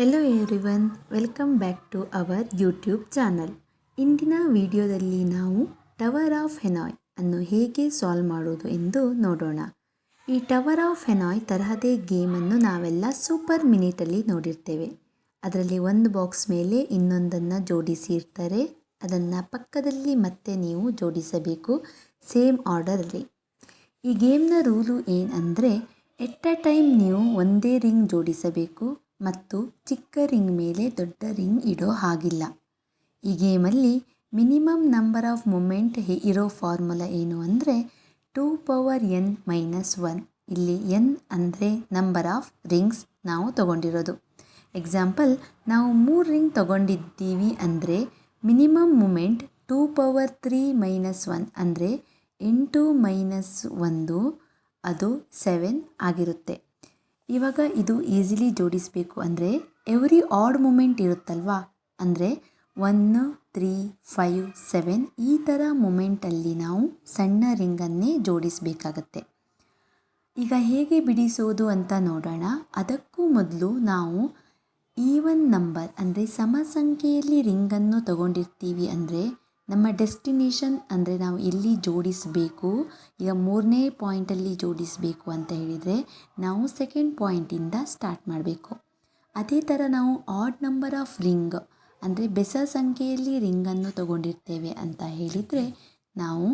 Hello everyone welcome back to our YouTube channel ಇಂದಿನ ವಿಡಿಯೋದಲ್ಲಿ ನಾವು ಟವರ್ ಆಫ್ ಹೆನಾಯ್ ಅನ್ನು ಹೇಗೆ ಸಾಲ್ವ್ ಮಾಡೋದು ಎಂದು ನೋಡೋಣ. ಈ ಟವರ್ ಆಫ್ ಹೆನಾಯ್ ತರಹದೇ ಗೇಮನ್ನು ನಾವೆಲ್ಲ ಸೂಪರ್ ಮಿನಿಟಲ್ಲಿ ನೋಡಿರ್ತೇವೆ. ಅದರಲ್ಲಿ ಒಂದು ಬಾಕ್ಸ್ ಮೇಲೆ ಇನ್ನೊಂದನ್ನು ಜೋಡಿಸಿ ಇರ್ತಾರೆ ಅದನ್ನು ಪಕ್ಕದಲ್ಲಿ ಮತ್ತೆ ನೀವು ಜೋಡಿಸಬೇಕು ಸೇಮ್ ಆರ್ಡರಲ್ಲಿ ಈ ಗೇಮ್ನ ರೂಲು ಏನಂದರೆ ಎಟ್ ಅ ಟೈಮ್ ನೀವು ಒಂದೇ ರಿಂಗ್ ಜೋಡಿಸಬೇಕು. ಮತ್ತು ಚಿಕ್ಕ ರಿಂಗ್ ಮೇಲೆ ದೊಡ್ಡ ರಿಂಗ್ ಇಡೋ ಹಾಗಿಲ್ಲ. ಈ ಗೇಮಲ್ಲಿ ಮಿನಿಮಮ್ ನಂಬರ್ ಆಫ್ ಮೂಮೆಂಟ್ ಇರೋ ಫಾರ್ಮುಲಾ ಏನು ಅಂದರೆ two power N minus one. ಇಲ್ಲಿ ಎನ್ ಅಂದರೆ ನಂಬರ್ ಆಫ್ ರಿಂಗ್ಸ್ ನಾವು ತಗೊಂಡಿರೋದು. ಎಕ್ಸಾಂಪಲ್, ನಾವು ಮೂರು ರಿಂಗ್ ತಗೊಂಡಿದ್ದೀವಿ ಅಂದರೆ minimum moment two power three minus one ಅಂದರೆ ಎಂಟು ಮೈನಸ್ ಒಂದು, ಅದು ಸೆವೆನ್ ಆಗಿರುತ್ತೆ. ಇವಾಗ ಇದು ಈಸಿಲಿ ಜೋಡಿಸಬೇಕು ಅಂದರೆ ಎವ್ರಿ ಆಡ್ ಮೂಮೆಂಟ್ ಇರುತ್ತಲ್ವಾ? ಅಂದರೆ ಒನ್ನು ತ್ರೀ ಫೈವ್ ಸೆವೆನ್ ಈ ಥರ ಮೂಮೆಂಟಲ್ಲಿ ನಾವು ಸಣ್ಣ ರಿಂಗನ್ನೇ ಜೋಡಿಸಬೇಕಾಗತ್ತೆ. ಈಗ ಹೇಗೆ ಬಿಡಿಸೋದು ಅಂತ ನೋಡೋಣ. ಅದಕ್ಕೂ ಮೊದಲು ನಾವು ಈವನ್ ನಂಬರ್ ಅಂದರೆ ಸಮ ಸಂಖ್ಯೆಯಲ್ಲಿ ರಿಂಗನ್ನು ತಗೊಂಡಿರ್ತೀವಿ ಅಂದರೆ ನಮ್ಮ ಡೆಸ್ಟಿನೇಷನ್ ಅಂದರೆ ನಾವು ಎಲ್ಲಿ ಜೋಡಿಸಬೇಕು? ಈಗ ಮೂರನೇ ಪಾಯಿಂಟಲ್ಲಿ ಜೋಡಿಸಬೇಕು ಅಂತ ಹೇಳಿದರೆ ನಾವು ಸೆಕೆಂಡ್ ಪಾಯಿಂಟಿಂದ ಸ್ಟಾರ್ಟ್ ಮಾಡಬೇಕು. ಅದೇ ಥರ ನಾವು ಆಡ್ ನಂಬರ್ ಆಫ್ ರಿಂಗ್ ಅಂದರೆ ಬೆಸ ಸಂಖ್ಯೆಯಲ್ಲಿ ರಿಂಗನ್ನು ತಗೊಂಡಿರ್ತೇವೆ ಅಂತ ಹೇಳಿದರೆ ನಾವು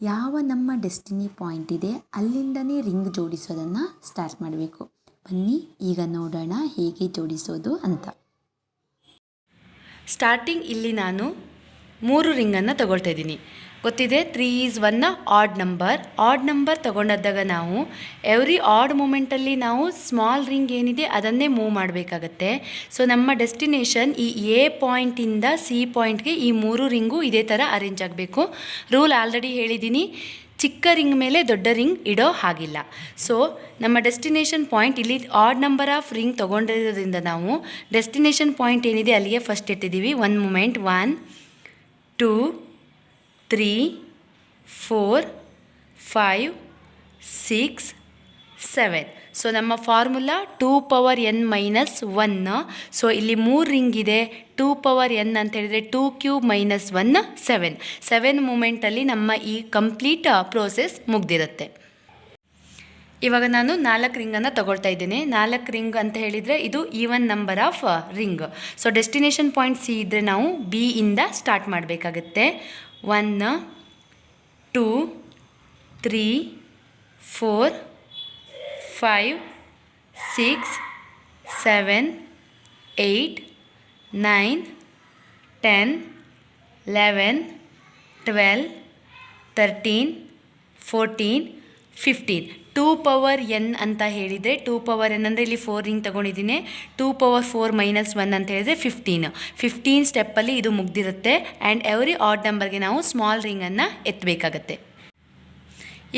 ಯಾವ ನಮ್ಮ ಡೆಸ್ಟಿನಿ ಪಾಯಿಂಟ್ ಇದೆ ಅಲ್ಲಿಂದನೇ ರಿಂಗ್ ಜೋಡಿಸೋದನ್ನು ಸ್ಟಾರ್ಟ್ ಮಾಡಬೇಕು. ಬನ್ನಿ, ಈಗ ನೋಡೋಣ ಹೇಗೆ ಜೋಡಿಸೋದು ಅಂತ. ಸ್ಟಾರ್ಟಿಂಗ್ ಇಲ್ಲಿ ನಾನು ಮೂರು ರಿಂಗನ್ನು ತಗೊಳ್ತಾ ಇದ್ದೀನಿ. ಗೊತ್ತಿದೆ? ತ್ರೀ ಈಸ್ ಒನ್ನ ಆಡ್ ನಂಬರ್ ಆಡ್ ನಂಬರ್ ತಗೊಂಡಾಗ ನಾವು ಎವ್ರಿ ಆಡ್ ಮೂಮೆಂಟಲ್ಲಿ ನಾವು ಸ್ಮಾಲ್ ರಿಂಗ್ ಏನಿದೆ ಅದನ್ನೇ ಮೂವ್ ಮಾಡಬೇಕಾಗತ್ತೆ. ಸೊ ನಮ್ಮ ಡೆಸ್ಟಿನೇಷನ್ ಈ ಎ ಪಾಯಿಂಟಿಂದ ಸಿ ಪಾಯಿಂಟ್ಗೆ ಈ ಮೂರು ರಿಂಗು ಇದೇ ಥರ ಅರೇಂಜ್ ಆಗಬೇಕು. ರೂಲ್ ಆಲ್ರೆಡಿ ಹೇಳಿದ್ದೀನಿ. ಚಿಕ್ಕ ರಿಂಗ್ ಮೇಲೆ ದೊಡ್ಡ ರಿಂಗ್ ಇಡೋ ಹಾಗಿಲ್ಲ. ಸೊ ನಮ್ಮ ಡೆಸ್ಟಿನೇಷನ್ ಪಾಯಿಂಟ್ ಇಲ್ಲಿ ಆಡ್ ನಂಬರ್ ಆಫ್ ರಿಂಗ್ ತೊಗೊಂಡಿರೋದ್ರಿಂದ ನಾವು ಡೆಸ್ಟಿನೇಷನ್ ಪಾಯಿಂಟ್ ಏನಿದೆ ಅಲ್ಲಿಗೆ ಫಸ್ಟ್ ಇಟ್ಟಿದ್ದೀವಿ one moment one two, three, four, five, six, seven. So ನಮ್ಮ formula two power N minus one. So ಇಲ್ಲಿ ಮೂರು ರಿಂಗ್ ಇದೆ. ಟೂ ಪವರ್ ಎನ್ ಅಂತ ಹೇಳಿದರೆ two cube minus one, seven. Seven ಮೂಮೆಂಟಲ್ಲಿ ನಮ್ಮ ಈ ಕಂಪ್ಲೀಟ್ ಪ್ರೋಸೆಸ್ ಮುಗ್ದಿರುತ್ತೆ. ಇವಾಗ ನಾನು ನಾಲ್ಕು ರಿಂಗನ್ನು ತಗೊಳ್ತಾ ಇದ್ದೀನಿ. ನಾಲ್ಕು ರಿಂಗ್ ಅಂತ ಹೇಳಿದರೆ ಇದು even number of ring so destination point C ಇದ್ದರೆ ನಾವು ಬಿ ಇಂದ ಸ್ಟಾರ್ಟ್ ಮಾಡಬೇಕಾಗತ್ತೆ. One two three four five six seven eight nine ten eleven twelve thirteen fourteen fifteen two power N ಅಂತ ಹೇಳಿದರೆ ಟೂ ಪವರ್ ಎನ್ ಅಂದರೆ ಇಲ್ಲಿ four ring ತೊಗೊಂಡಿದ್ದೀನಿ. Two power four minus one ಅಂತ ಹೇಳಿದರೆ ಫಿಫ್ಟೀನ್ ಫಿಫ್ಟೀನ್ ಸ್ಟೆಪ್ಪಲ್ಲಿ ಇದು ಮುಗ್ದಿರುತ್ತೆ. And every add ನಂಬರ್ಗೆ ನಾವು ಸ್ಮಾಲ್ ರಿಂಗನ್ನು ಎತ್ತಬೇಕಾಗತ್ತೆ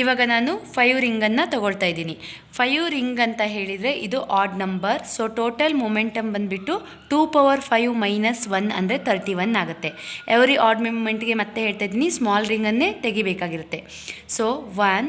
ಇವಾಗ ನಾನು ಫೈವ್ ರಿಂಗನ್ನು ತೊಗೊಳ್ತಾ ಇದ್ದೀನಿ. ಫೈವ್ ರಿಂಗ್ ಅಂತ ಹೇಳಿದರೆ ಇದು odd number so total momentum ಬಂದುಬಿಟ್ಟು two power five minus one ಅಂದರೆ ತರ್ಟಿ ಒನ್ ಆಗುತ್ತೆ ಎವ್ರಿ ಆಡ್ ಮೂಮೆಂಟ್ಗೆ ಮತ್ತೆ ಹೇಳ್ತಾ ಇದ್ದೀನಿ ಸ್ಮಾಲ್ ರಿಂಗನ್ನೇ ತೆಗಿಬೇಕಾಗಿರುತ್ತೆ. So one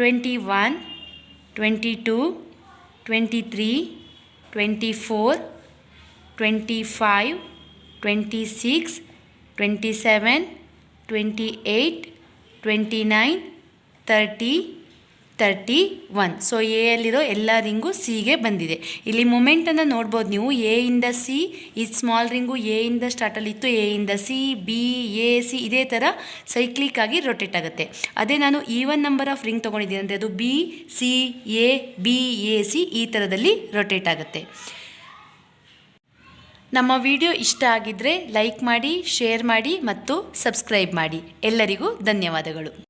21, 22, 23, 24, 25, 26, 27, 28, 29, 30, thirty one so A ಅಲ್ಲಿರೋ ಎಲ್ಲ ರಿಂಗು ಸಿಗೆ ಬಂದಿದೆ. ಇಲ್ಲಿ ಮೊಮೆಂಟನ್ನು ನೋಡ್ಬೋದು ನೀವು. ಎ ಇಂದ ಸಿ ಈ ಸ್ಮಾಲ್ ರಿಂಗು ಎ ಇಂದ ಸ್ಟಾರ್ಟಲ್ಲಿತ್ತು ಎ ಇಂದ ಸಿ ಬಿ ಎ ಸಿ ಇದೇ ಥರ ಸೈಕ್ಲಿಕ್ ಆಗಿ ರೊಟೇಟ್ ಆಗುತ್ತೆ. ಅದೇ ನಾನು ಈ ಒನ್ ನಂಬರ್ ಆಫ್ ರಿಂಗ್ ತೊಗೊಂಡಿದ್ದೀನಿ ಅಂದರೆ ಅದು B C A B A C ಈ ಥರದಲ್ಲಿ ರೊಟೇಟ್ ಆಗುತ್ತೆ. ನಮ್ಮ ವಿಡಿಯೋ ಇಷ್ಟ ಆಗಿದ್ದರೆ ಲೈಕ್ ಮಾಡಿ ಶೇರ್ ಮಾಡಿ ಮತ್ತು ಸಬ್ಸ್ಕ್ರೈಬ್ ಮಾಡಿ. ಎಲ್ಲರಿಗೂ ಧನ್ಯವಾದಗಳು.